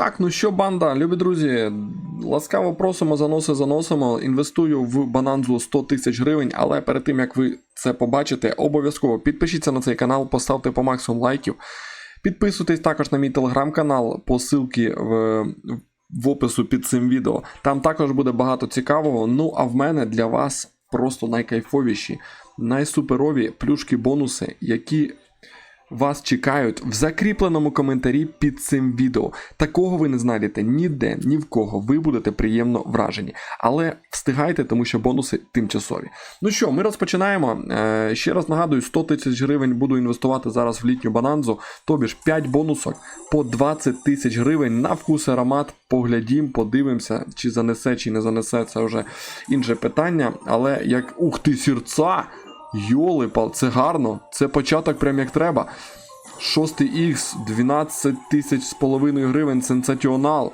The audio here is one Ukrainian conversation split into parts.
Так, ну що, банда, любі друзі, ласкаво просимо, заноси заносимо. Інвестую в бананзу 100 тисяч гривень, але перед тим як ви це побачите, обов'язково підпишіться на цей канал, поставте по максимум лайків. Підписуйтесь також на мій телеграм-канал, по ссылці в, в опису під цим відео. Там також буде багато цікавого. Ну а в мене для вас просто найкайфовіші, найсуперові плюшки бонуси, які вас чекають в закріпленому коментарі під цим відео. Такого ви не знайдете ніде, ні в кого. Ви будете приємно вражені. Але встигайте, тому що бонуси тимчасові. Ну що, ми розпочинаємо. Е, ще раз нагадую, 100 тисяч гривень буду інвестувати зараз в літню бананзу. Тобі ж 5 бонусок по 20 тисяч гривень на вкус аромат. Поглядім, подивимося, чи занесе, чи не занесе. Це вже інше питання. Але як ух ти, сірца! Йолипал, це гарно, це початок прям як треба. 6 х 12 тисяч з половиною гривень сенсаціонал.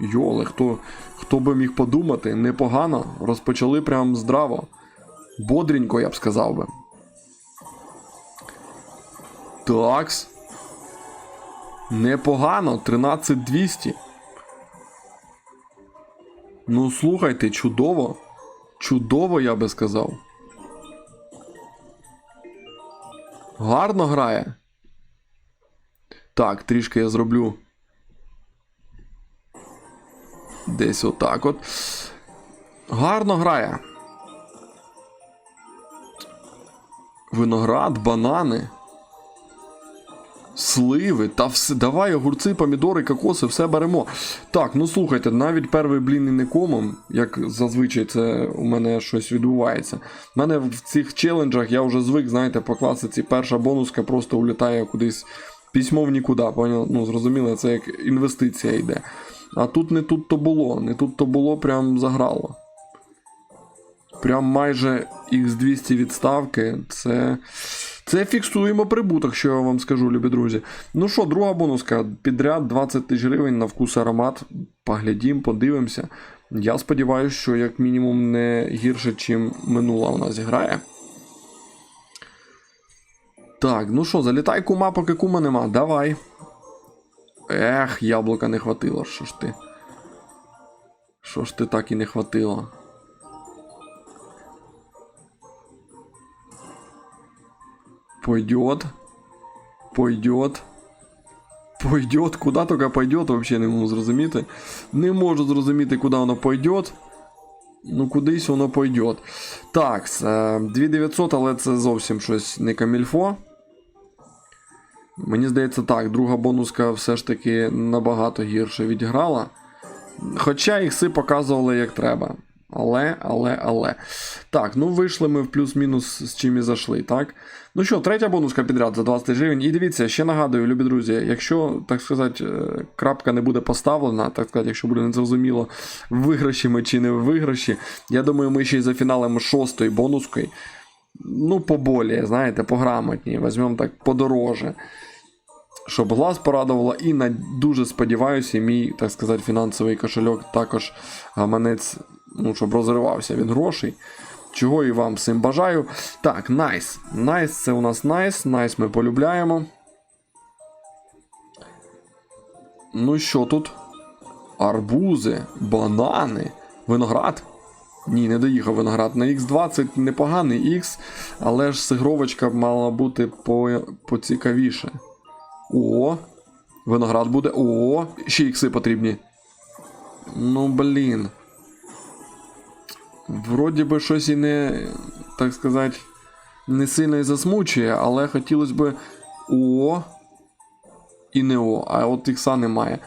Йоли, хто, хто би міг подумати, непогано. Розпочали прям здраво. Бодренько, я б сказав би. Такс. Непогано, 13200. Ну, слухайте, чудово. Чудово, я би сказав. Гарно грає. Так, трішки я зроблю. Десь отак от. Гарно грає. Виноград, банани. Сливи, та все. Давай огурці, помідори, кокоси, все беремо. Так, ну слухайте, навіть перший блін і не комом, як зазвичай це у мене щось відбувається. У мене в цих челенджах я вже звик, знаєте, по класиці перша бонуска просто улітає кудись письмо в нікуди. Ну, зрозуміло, це як інвестиція йде. А тут не тут то було, не тут то було, прям заграло. Прям майже X200 відставки. Це. Це фіксуємо прибуток, що я вам скажу, любі друзі. Ну що, друга бонуска. Підряд 20 тисяч гривень на вкус аромат. Поглядім, подивимося. Я сподіваюся, що як мінімум не гірше, чим минула у нас грає. Так, ну що, залітай кума, поки кума нема. Давай. Ех, яблука не хватило. Що ж ти? Що ж ти так і не хватило? Пойдет. Пойдет. Пойдет. Куда только пойдет, вообще не можу зрозуміти. Не можу зрозуміти, куди воно пойдет. Ну, кудись воно пойдет. Так, 2900, але це зовсім щось не камільфо. Мені здається, так, друга бонуска все ж таки набагато гірше відіграла. Хоча ікси показували як треба. Але, але, але. Так, ну вийшли ми в плюс-мінус з чим і зайшли, так? Ну що, третя бонуска підряд за 20 гривень. І дивіться, ще нагадую, любі друзі, якщо, так сказати, е, крапка не буде поставлена, так сказати, якщо буде незрозуміло, виграші ми чи не виграші, я думаю, ми ще й зафіналимо шостої бонускою. Ну, поболі, знаєте, пограмотні, візьмемо так подороже. Щоб глаз порадувало, і на дуже сподіваюся, мій, так сказати, фінансовий кошельок також гаманець, ну, щоб розривався від грошей. Чого і вам всім бажаю. Так, найс. Найс це у нас найс. Найс ми полюбляємо. Ну що тут? Арбузи, банани, виноград. Ні, не доїхав виноград. На Х20 непоганий Х, але ж сигровочка мала бути по, поцікавіше. О, виноград буде. О, ще ікси потрібні. Ну, блін. Вроді би щось і не, так сказати, не сильно і засмучує, але хотілося б О. І не О, а от ікса немає.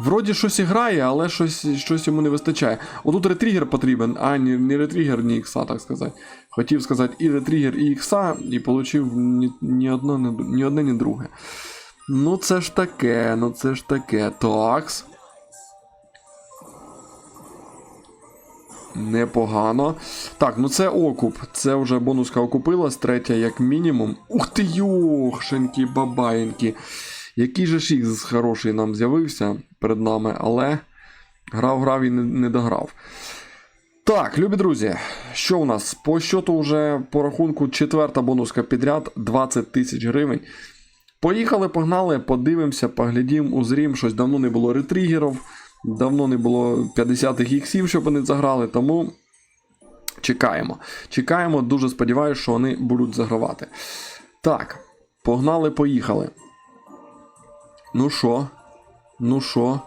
Вроді щось і грає, але щось щось йому не вистачає. Отут ретригер потрібен, а ні, не ретригер, ні ікса, так сказати. Хотів сказати і ретригер, і ікса, і отримав ні, ні, одно, ні, ні одне, ні друге. Ну це ж таке, ну це ж таке. Такс. Непогано. Так, ну це окуп. Це вже бонуска окупилась, третя як мінімум. Ух ти йохшенькі бабаєнькі. Який же ж ікс хороший нам з'явився перед нами, але грав, грав і не, не дограв. Так, любі друзі, що у нас? По щоту вже по рахунку четверта бонуска підряд 20 тисяч гривень. Поїхали, погнали, подивимося, поглядім, узрім. Щось давно не було ретригерів, давно не було 50-х іксів, щоб вони заграли, тому чекаємо. Чекаємо, дуже сподіваюся, що вони будуть загравати. Так, погнали, поїхали. Ну що? Ну що?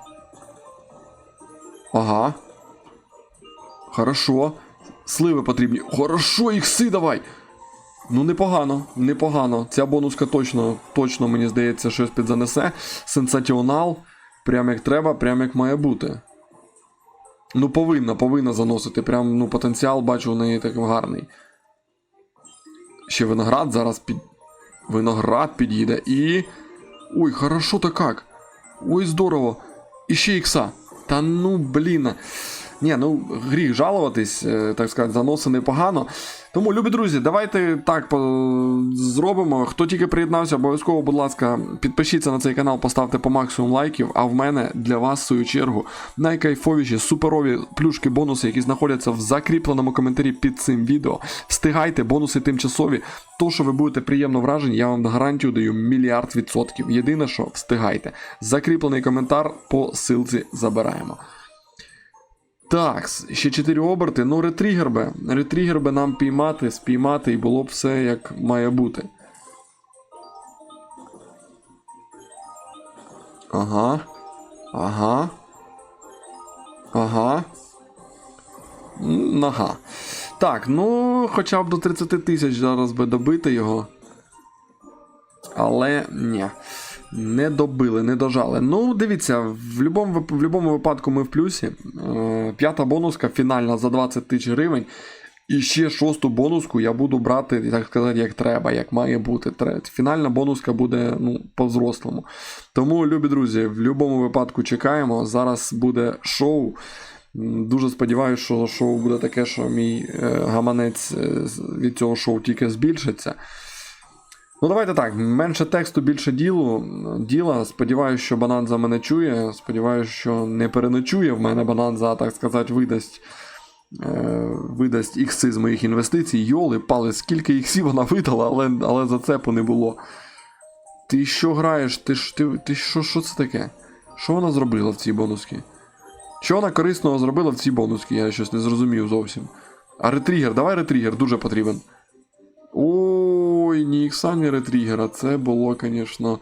Ага. Хорошо. Сливи потрібні. Хорошо, ікси давай! Ну, непогано, непогано. Ця бонуска точно, точно, мені здається, щось підзанесе. Сенсаціонал. Прям як треба, прям як має бути. Ну, повинна, повинна заносити. Прям, ну, потенціал бачу у неї так гарний. Ще виноград зараз під. Виноград під'їде і. Ой, хорошо то как. Ой, здорово. І ще ікса. Та ну, блін. Ні, ну гріх жалуватись, е, так сказати, заноси непогано. Тому, любі друзі, давайте так зробимо. Хто тільки приєднався, обов'язково, будь ласка, підпишіться на цей канал, поставте по максимум лайків. А в мене для вас, в свою чергу, найкайфовіші суперові плюшки, бонуси, які знаходяться в закріпленому коментарі під цим відео. Встигайте, бонуси тимчасові. То, що ви будете приємно вражені, я вам гарантію даю мільярд відсотків. Єдине, що встигайте. Закріплений коментар по силці забираємо. Так, ще 4 оберти. Ну, ретригер би. Ретригер би нам піймати, спіймати, і було б все як має бути. Ага. Ага. Ага. М, Ага. Так, ну, хоча б до 30 тисяч зараз би добити його. Але ні. Не добили, не дожали. Ну, дивіться, в будь-якому в будь-якому випадку ми в плюсі. Е, П'ята бонуска фінальна за 20 тисяч гривень. І ще шосту бонуску я буду брати, так сказати, як треба, як має бути. Фінальна бонуска буде ну, по-взрослому. Тому, любі друзі, в будь-якому випадку чекаємо. Зараз буде шоу. Дуже сподіваюся, що шоу буде таке, що мій е, гаманець е, від цього шоу тільки збільшиться. Ну, давайте так. Менше тексту, більше ділу. Діла. Сподіваюся, що Бананза мене чує. Сподіваюся, що не переночує в мене Бананза, так сказати, видасть. Е, видасть ікси з моїх інвестицій. Йоли, пали, скільки іксів вона видала, але, але зацепу не було. Ти що граєш? Ти ти, ти що, що це таке? Що вона зробила в цій бонусці? Що вона корисного зробила в цій бонусці? Я щось не зрозумів зовсім. А ретригер, давай ретригер, дуже потрібен. Ой, ні ікса, ні ретригера. Це було, звісно.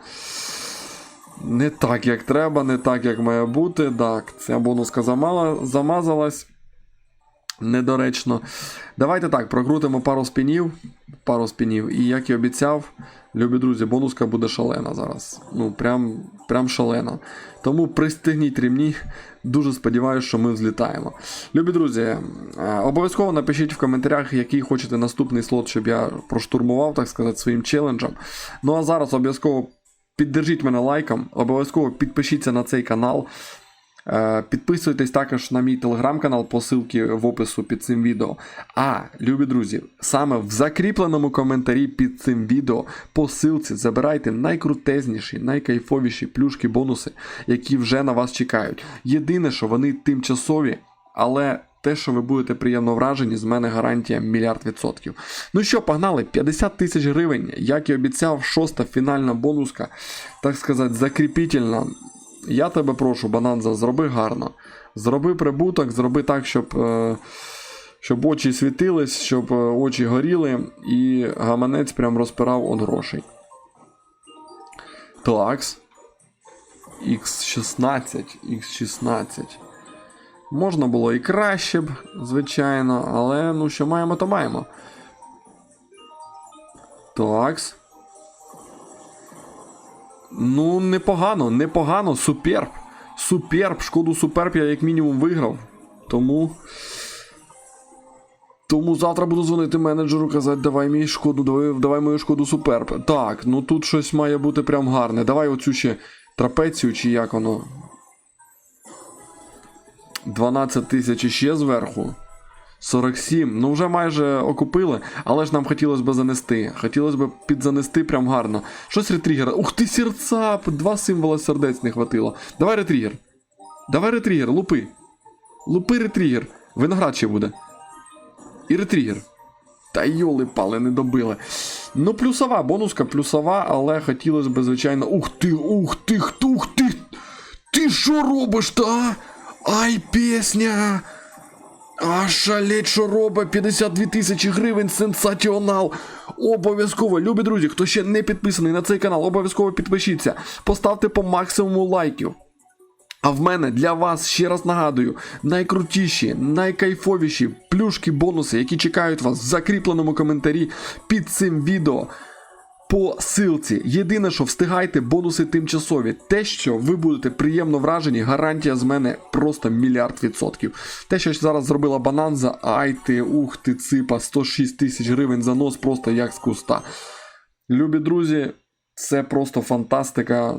Не так, як треба, не так, як має бути. Так, ця бонуска замала, замазалась. Недоречно. Давайте так, прокрутимо пару спінів. Пару спінів. І як і обіцяв, любі друзі, бонуска буде шалена зараз. Ну, прям, прям шалено. Тому пристигніть рівні. Дуже сподіваюся, що ми взлітаємо. Любі друзі, е, обов'язково напишіть в коментарях, який хочете наступний слот, щоб я проштурмував, так сказати, своїм челенджем. Ну а зараз обов'язково піддержіть мене лайком, обов'язково підпишіться на цей канал. Е, Підписуйтесь також на мій телеграм-канал, посилки в опису під цим відео. А, любі друзі, саме в закріпленому коментарі під цим відео по ссылці забирайте найкрутезніші, найкайфовіші плюшки, бонуси, які вже на вас чекають. Єдине, що вони тимчасові, але те, що ви будете приємно вражені, з мене гарантія мільярд відсотків. Ну що, погнали, 50 тисяч гривень, як і обіцяв, шоста фінальна бонуска, так сказати, закріпітельна. Я тебе прошу, Бананза, зроби гарно. Зроби прибуток, зроби так, щоб, е, щоб очі світились, щоб е, очі горіли, і гаманець прям розпирав від грошей. Такс. X16, X16. Можна було і краще б, звичайно, але ну що маємо, то маємо. Такс. Ну, непогано, непогано, суперб. Суперб, шкоду суперб я як мінімум виграв. Тому. Тому завтра буду дзвонити менеджеру, казати, давай мій шкоду, давай, давай мою шкоду суперб. Так, ну тут щось має бути прям гарне. Давай оцю ще трапецію, чи як воно. 12 тисяч іще зверху. 47. Ну вже майже окупили, але ж нам хотілося б занести. Хотілося б підзанести прям гарно. Щось ретригер. Ух ти, серця! Два символа сердець не хватило. Давай ретригер. Давай ретригер, лупи. Лупи ретригер. Виноград ще буде. І ретригер. Та йоли пали, не добили. Ну, плюсова, бонуска плюсова, але хотілося б, звичайно. Ух ти, ух ти, ух ти! Ти що робиш, та? Ай, пісня! А шалеть, що робить 52 тисячі гривень, сенсаціонал. Обов'язково, любі друзі, хто ще не підписаний на цей канал, обов'язково підпишіться. Поставте по максимуму лайків. А в мене для вас ще раз нагадую: найкрутіші, найкайфовіші плюшки, бонуси, які чекають вас в закріпленому коментарі під цим відео. По силці. Єдине, що встигайте, бонуси тимчасові. Те, що ви будете приємно вражені, гарантія з мене просто мільярд відсотків. Те, що зараз зробила Бананза, ай ти, ух ти, ципа, 106 тисяч гривень за нос, просто як з куста. Любі друзі, це просто фантастика.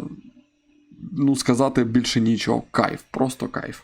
Ну, сказати більше нічого. Кайф, просто кайф.